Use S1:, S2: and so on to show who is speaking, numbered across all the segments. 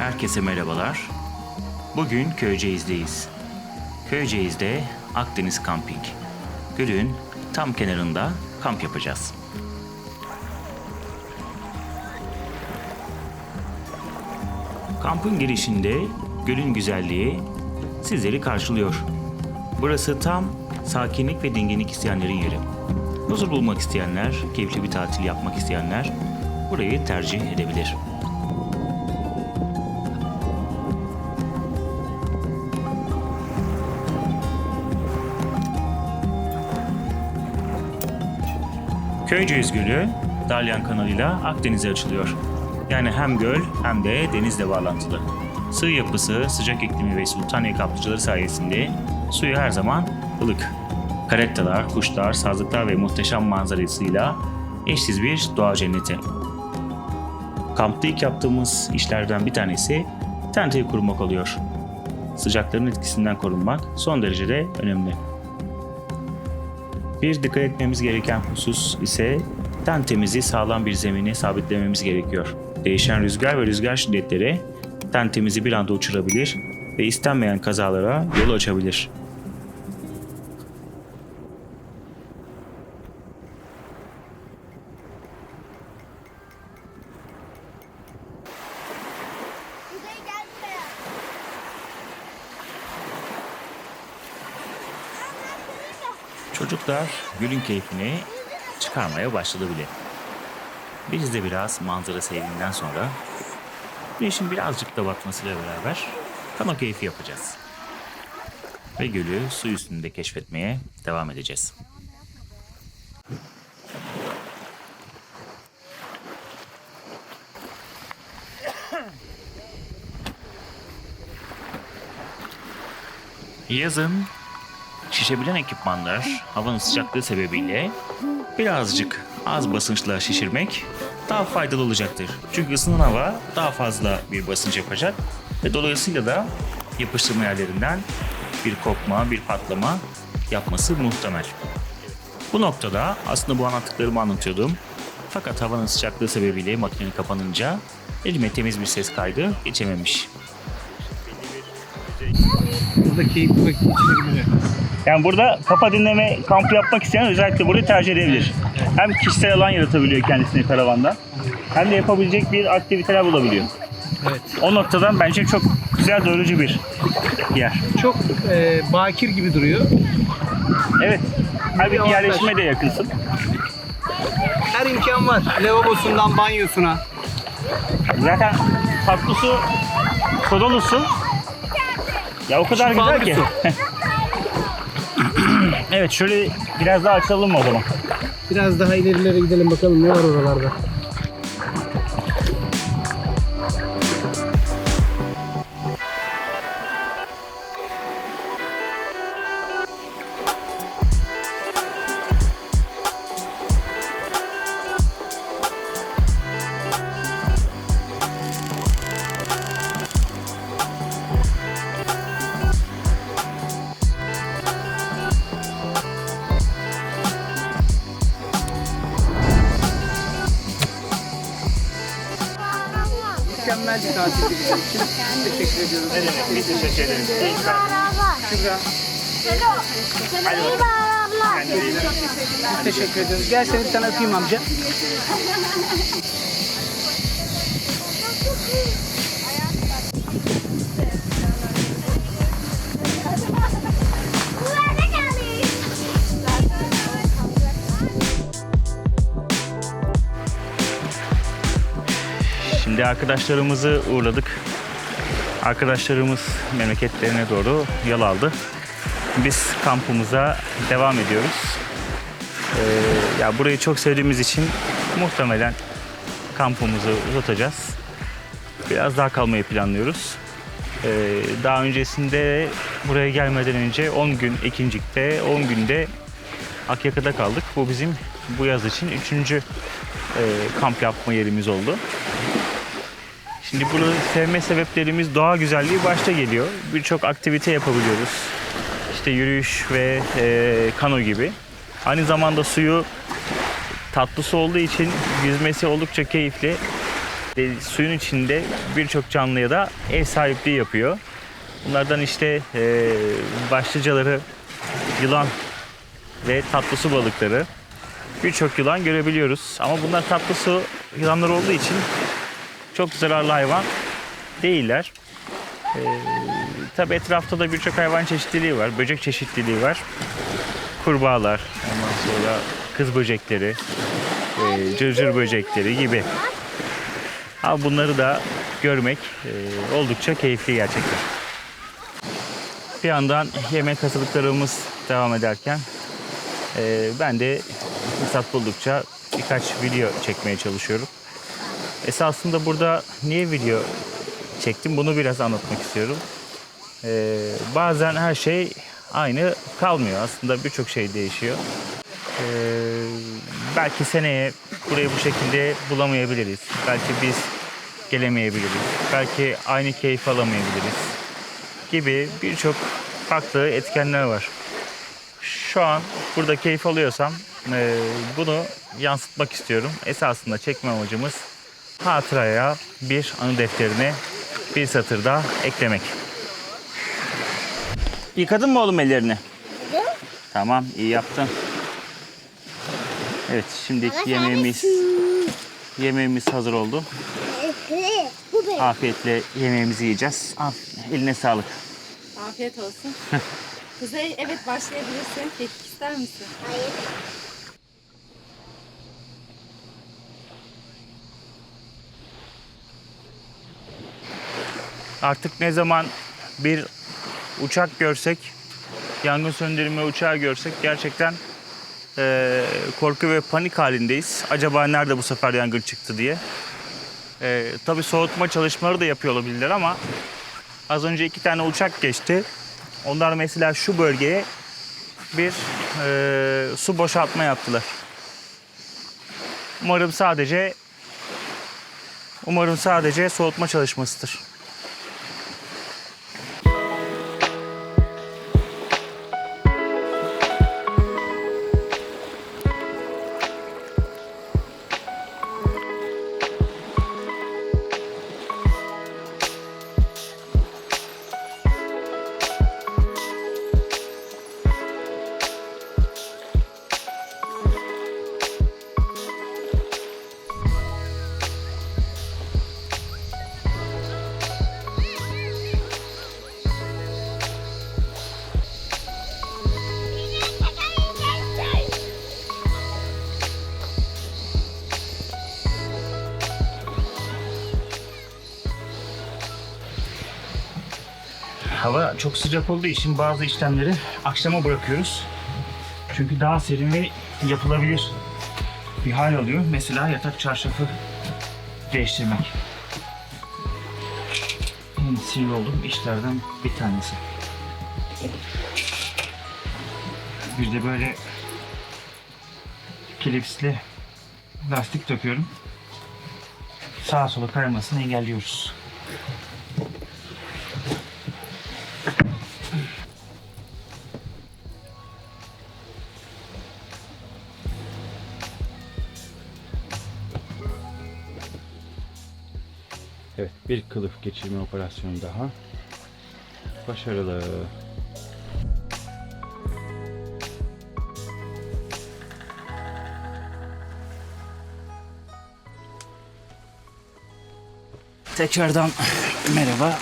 S1: Herkese merhabalar. Bugün Köyceğiz'deyiz. Köyceğiz'de Akdeniz Camping. Gölün tam kenarında kamp yapacağız. Kampın girişinde gölün güzelliği sizleri karşılıyor. Burası tam sakinlik ve dinginlik isteyenlerin yeri. Huzur bulmak isteyenler, keyifli bir tatil yapmak isteyenler burayı tercih edebilir. Köyceğiz Gölü, Dalyan kanalıyla Akdeniz'e açılıyor. Yani hem göl hem de denizle bağlantılı. Sığ yapısı, sıcak iklimi ve sultaniye kaplıcaları sayesinde suyu her zaman ılık. Karettalar, kuşlar, sazlıklar ve muhteşem manzarasıyla eşsiz bir doğa cenneti. Kampta ilk yaptığımız işlerden bir tanesi tenteyi kurmak oluyor. Sıcakların etkisinden korunmak son derece de önemli. Bir dikkat etmemiz gereken husus ise tentemizi sağlam bir zemine sabitlememiz gerekiyor. Değişen rüzgar ve rüzgar şiddetleri tentemizi bir anda uçurabilir ve istenmeyen kazalara yol açabilir. Çocuklar gölün keyfini çıkarmaya başladı bile. Biz de biraz manzara sevdiğinden sonra güneşin birazcık da batmasıyla beraber kano keyfi yapacağız. Ve gölü su üstünde keşfetmeye devam edeceğiz. Yazın şişebilen ekipmanlar havanın sıcaklığı sebebiyle birazcık az basınçla şişirmek daha faydalı olacaktır. Çünkü ısınan hava daha fazla bir basınç yapacak ve dolayısıyla da yapıştırma yerlerinden bir kopma, bir patlama yapması muhtemel. Bu noktada aslında bu anlattıklarımı anlatıyordum. Fakat havanın sıcaklığı sebebiyle makinenin kapanınca elime temiz bir ses kaydı geçememiş.
S2: Burada keyifli vakit geçirebilir.
S1: Yani burada kafa dinleme kampı yapmak isteyen özellikle burayı tercih edebilir. Hem kişisel alan yaratabiliyor kendisine karavanda hem de yapabilecek bir aktiviteler bulabiliyor.
S2: Evet.
S1: O noktadan bence çok güzel doyurucu bir yer.
S2: Çok e, bakir gibi duruyor.
S1: Evet. Halbuki yerleşime de yakınsın.
S2: Her imkan var. Lavabosundan banyosuna.
S1: Zaten tatlı su, sodalı su ya o kadar
S2: Şifalı
S1: güzel ki. evet şöyle biraz daha açalım o zaman?
S2: Biraz daha ilerilere gidelim bakalım ne var oralarda. Tatildi bizim için. Teşekkür ediyoruz.
S1: Ne demek? Biz teşekkür ederiz.
S2: Şükran.
S3: Selo. Selo iyi bağır abla.
S2: Biz teşekkür ediyoruz. Gel seni bir tane öpeyim amca.
S1: Şimdi arkadaşlarımızı uğurladık. Arkadaşlarımız memleketlerine doğru yol aldı. Biz kampımıza devam ediyoruz. Ee, ya burayı çok sevdiğimiz için muhtemelen kampımızı uzatacağız. Biraz daha kalmayı planlıyoruz. Ee, daha öncesinde buraya gelmeden önce 10 gün Ekincik'te, 10 günde Akyaka'da kaldık. Bu bizim bu yaz için 3. kamp yapma yerimiz oldu. Şimdi bunu sevme sebeplerimiz doğa güzelliği başta geliyor. Birçok aktivite yapabiliyoruz. İşte yürüyüş ve e, kano gibi. Aynı zamanda suyu tatlı su olduğu için yüzmesi oldukça keyifli. de- suyun içinde birçok canlıya da ev sahipliği yapıyor. Bunlardan işte e, başlıcaları yılan ve tatlı su balıkları. Birçok yılan görebiliyoruz. Ama bunlar tatlı su yılanlar olduğu için çok zararlı hayvan değiller. Ee, tabii etrafta da birçok hayvan çeşitliliği var. Böcek çeşitliliği var. Kurbağalar, ondan sonra kız böcekleri, e, cırcır böcekleri gibi. Ama bunları da görmek e, oldukça keyifli gerçekten. Bir yandan yemek hazırlıklarımız devam ederken e, ben de fırsat buldukça birkaç video çekmeye çalışıyorum. Esasında burada niye video çektim bunu biraz anlatmak istiyorum. Ee, bazen her şey aynı kalmıyor. Aslında birçok şey değişiyor. Ee, belki seneye burayı bu şekilde bulamayabiliriz. Belki biz gelemeyebiliriz. Belki aynı keyif alamayabiliriz. Gibi birçok farklı etkenler var. Şu an burada keyif alıyorsam e, bunu yansıtmak istiyorum. Esasında çekme amacımız hatıraya bir anı defterine bir satır daha eklemek. Yıkadın mı oğlum ellerini? Tamam iyi yaptın. Evet şimdi yemeğimiz yemeğimiz hazır oldu. Afiyetle yemeğimizi yiyeceğiz. Eline sağlık.
S4: Afiyet olsun. Kuzey evet başlayabilirsin. Kekik ister misin?
S3: Hayır.
S1: Artık ne zaman bir uçak görsek, yangın söndürme uçağı görsek gerçekten eee, korku ve panik halindeyiz. Acaba nerede bu sefer yangın çıktı diye. Eee tabii soğutma çalışmaları da yapıyor olabilirler ama az önce iki tane uçak geçti. Onlar mesela şu bölgeye bir eee, su boşaltma yaptılar. Umarım sadece umarım sadece soğutma çalışmasıdır. Hava çok sıcak olduğu için bazı işlemleri akşama bırakıyoruz. Çünkü daha serin ve yapılabilir bir hal alıyor. Mesela yatak çarşafı değiştirmek. En sinir olduğum işlerden bir tanesi. Bir de böyle klipsli lastik takıyorum. Sağa sola kaymasını engelliyoruz. Evet, bir kılıf geçirme operasyonu daha. Başarılı. Tekrardan merhaba.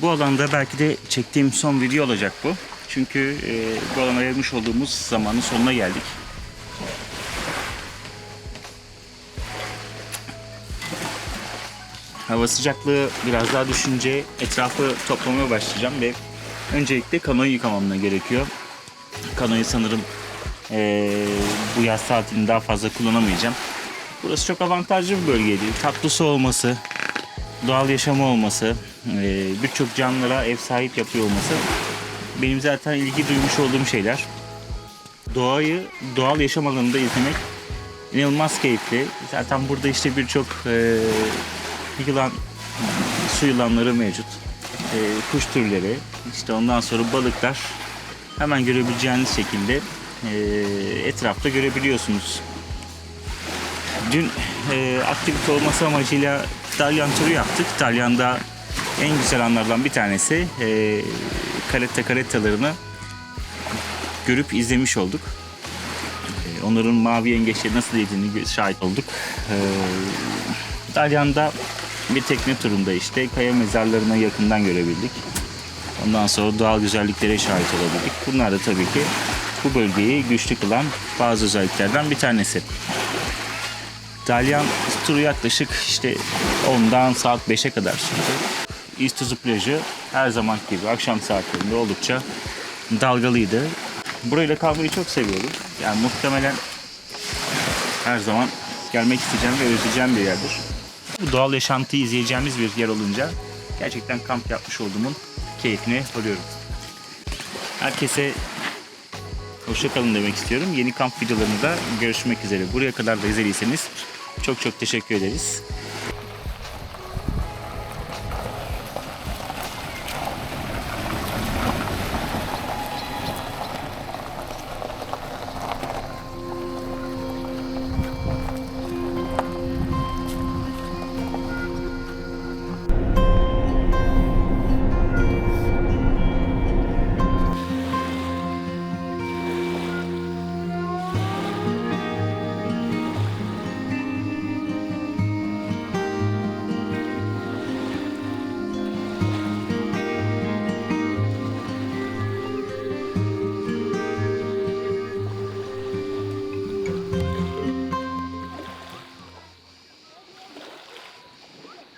S1: Bu alanda belki de çektiğim son video olacak bu. Çünkü e, bu alana vermiş olduğumuz zamanın sonuna geldik. Hava sıcaklığı biraz daha düşünce etrafı toplamaya başlayacağım ve öncelikle kanoyu yıkamam gerekiyor. Kanoyu sanırım eee, bu yaz tatilini daha fazla kullanamayacağım. Burası çok avantajlı bir bölgeydi. Tatlı su olması, doğal yaşamı olması, eee, birçok canlılara ev sahip yapıyor olması benim zaten ilgi duymuş olduğum şeyler. Doğayı doğal yaşam alanında izlemek inanılmaz keyifli. Zaten burada işte birçok eee yılan, su yılanları mevcut. Ee, kuş türleri, işte ondan sonra balıklar hemen görebileceğiniz şekilde e, etrafta görebiliyorsunuz. Dün e, aktivite olması amacıyla Dalyan turu yaptık. Dalyan'da en güzel anlardan bir tanesi e, karetta karettalarını görüp izlemiş olduk. E, onların mavi yengeçleri nasıl yediğini şahit olduk. E, Dalyan'da bir tekne turunda işte kaya mezarlarına yakından görebildik. Ondan sonra doğal güzelliklere şahit olabildik. Bunlar da tabii ki bu bölgeyi güçlü kılan bazı özelliklerden bir tanesi. Dalyan turu yaklaşık işte 10'dan saat 5'e kadar sürdü. İstuzu plajı her zaman gibi akşam saatlerinde oldukça dalgalıydı. Burayla kalmayı çok seviyorum. Yani muhtemelen her zaman gelmek isteyeceğim ve özleyeceğim bir yerdir. Bu doğal yaşantıyı izleyeceğimiz bir yer olunca gerçekten kamp yapmış olduğumun keyfine varıyorum. Herkese hoşça kalın demek istiyorum. Yeni kamp videolarında görüşmek üzere. Buraya kadar da izlediyseniz çok çok teşekkür ederiz.